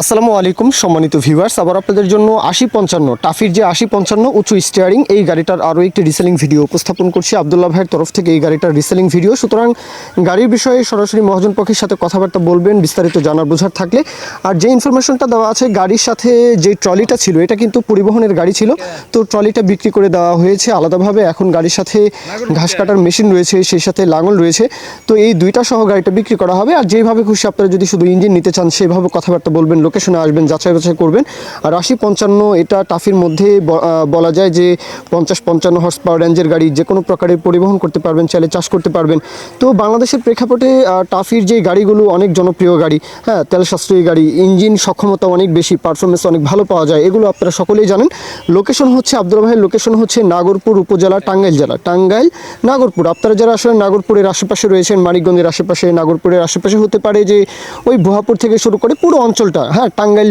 আসসালামু আলাইকুম, সম্মানিত ভিউয়ার্স আবার আপনাদের জন্য আশি পঞ্চান্ন, টাফির যে আশি পঞ্চান্ন উঁচু স্টিয়ারিং এই গাড়িটার আরও একটি রিসেলিং ভিডিও উপস্থাপন করছি। আবদুল্লাহ ভাইয়ের তরফ থেকে এই গাড়িটার রিসেলিং ভিডিও সুতরাং গাড়ির বিষয়ে সরাসরি মহাজন পক্ষের সাথে কথাবার্তা বলবেন, বিস্তারিত জানার বোঝার থাকলে। আর যে ইনফরমেশনটা দেওয়া আছে, গাড়ির সাথে যে ট্রলিটা ছিল, এটা কিন্তু পরিবহনের গাড়ি ছিল। তো ট্রলিটা বিক্রি করে দেওয়া হয়েছে আলাদাভাবে। এখন গাড়ির সাথে ঘাস কাটার মেশিন রয়েছে, সেই সাথে লাঙল রয়েছে। তো এই দুইটা সহ গাড়িটা বিক্রি করা হবে। আর যেভাবে খুশি আপনারা যদি শুধু ইঞ্জিন নিতে চান, সেভাবে কথাবার্তা বলবেন লোকেশনে আসবেন, যাচাই বাছাই করবেন। আর আশি পঞ্চান্ন এটা টাফির মধ্যে বলা যায় যে পঞ্চাশ পঞ্চান্ন হর্স পাওয়ার রেঞ্জের গাড়ি যে কোনো প্রকারের পরিবহন করতে পারবেন, চাইলে চাষ করতে পারবেন। তো বাংলাদেশের প্রেক্ষাপটে টাফির যে গাড়িগুলো অনেক জনপ্রিয় গাড়ি হ্যাঁ তেল সাশ্রয়ী গাড়ি ইঞ্জিন সক্ষমতা অনেক বেশি পারফরমেন্স অনেক ভালো পাওয়া যায়, এগুলো আপনারা সকলেই জানেন। লোকেশন হচ্ছে আব্দুল ভাইয়ের লোকেশন হচ্ছে নাগরপুর উপজেলা টাঙ্গাইল জেলা। টাঙ্গাইল, নাগরপুর। আপনারা যারা আসলে নাগরপুরের আশেপাশে রয়েছেন, মানিকগঞ্জের আশেপাশে, নাগরপুরের আশেপাশে হতে পারে যে ওই ভুয়াপুর থেকে শুরু করে পুরো অঞ্চলটা হ্যাঁ টাঙ্গাইল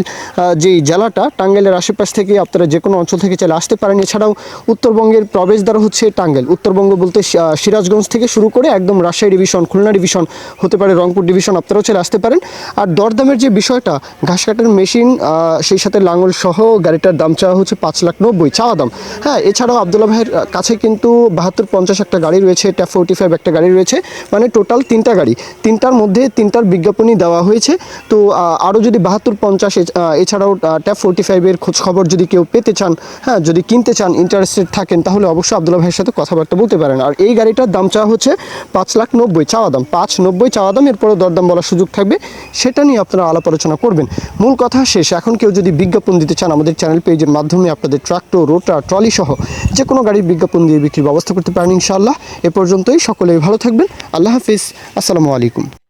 যে জেলাটা, টাঙ্গাইলের আশেপাশ থেকে আপনারা যে কোনো অঞ্চল থেকে চাইলে আসতে পারেন। এছাড়াও উত্তরবঙ্গের প্রবেশদ্বার হচ্ছে টাঙ্গাইল। উত্তরবঙ্গ বলতে সিরাজগঞ্জ থেকে শুরু করে একদম রাজশাহী ডিভিশন, খুলনা ডিভিশন হতে পারে, রংপুর ডিভিশন আপনারাও চলে আসতে পারেন। আর দরদামের যে বিষয়টা, ঘাস কাটার মেশিন সেই সাথে লাঙল সহ গাড়িটার দাম চাওয়া হচ্ছে পাঁচ লাখ নব্বই চাওয়া দাম। হ্যাঁ এছাড়াও আবদুল্লা ভাইয়ের কাছে কিন্তু বাহাত্তর পঞ্চাশ একটা গাড়ি রয়েছে ট্যাপ ফোর্টি ফাইভ একটা গাড়ি রয়েছে মানে টোটাল তিনটা গাড়ি। তিনটার মধ্যে তিনটার বিজ্ঞাপনই দেওয়া হয়েছে। তো আরও যদি বাহাত্তর পঞ্চাশ এছাড়াও ট্যাপ ফোর্টি ফাইভের খোঁজ খবর যদি কেউ পেতে চান হ্যাঁ যদি কিনতে চান ইন্টারেস্টেড থাকেন, তাহলে অবশ্যই আবদুল্লাহ ভাইয়ের সাথে কথাবার্তা বলতে পারেন। আর এই গাড়িটার দাম চাওয়া হচ্ছে পাঁচ লাখ নব্বই চাওয়া দাম, পাঁচ নব্বই চাওয়া দাম এরপরে দরদাম বলার সুযোগ থাকবে, সেটা নিয়ে আপনারা আলাপ আলোচনা করবেন। মূল কথা শেষ, এখন কেউ যদি বিজ্ঞাপন দিতে চান, আমাদের চ্যানেল পেজের মাধ্যমে আপনাদের ট্রাক্টর রোটার ট্রলি সহ যে কোনো গাড়ির বিজ্ঞাপন দিয়ে বিক্রির ব্যবস্থা করতে পারেন ইনশাআল্লাহ। এ পর্যন্তই, সকলেই ভালো থাকবেন, আল্লাহ হাফিজ, আসসালামু আলাইকুম।